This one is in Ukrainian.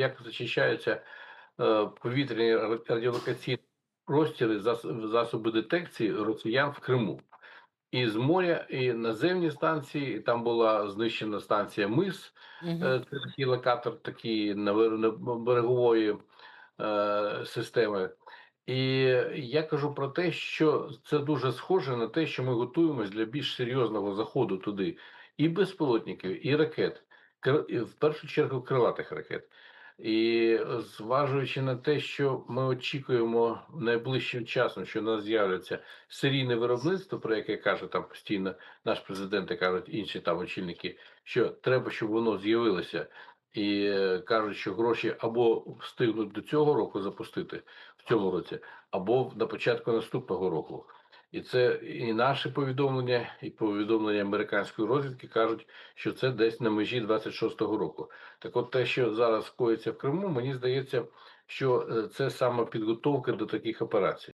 як зачищаються е, повітряні радіолокаційні простіри, засоби детекції росіян в Криму. І з моря, і наземні станції, і там була знищена станція МИС. Е, Це такий локатор такий берегової е, системи. І я кажу про те, що це дуже схоже на те, що ми готуємось для більш серйозного заходу туди і безпілотників, і ракет, в першу чергу крилатих ракет. І зважуючи на те, що ми очікуємо найближчим часом, що у нас з'являться серійне виробництво, про яке каже там постійно наш президент і кажуть інші там очільники, що треба, щоб воно з'явилося, і е, кажуть, що гроші або встигнуть до цього року запустити в цьому році, або на початку наступного року. І це і наші повідомлення, і повідомлення американської розвідки кажуть, що це десь на межі 26-го року. Так, от те, що зараз коїться в Криму, мені здається, що е, це саме підготовка до таких операцій.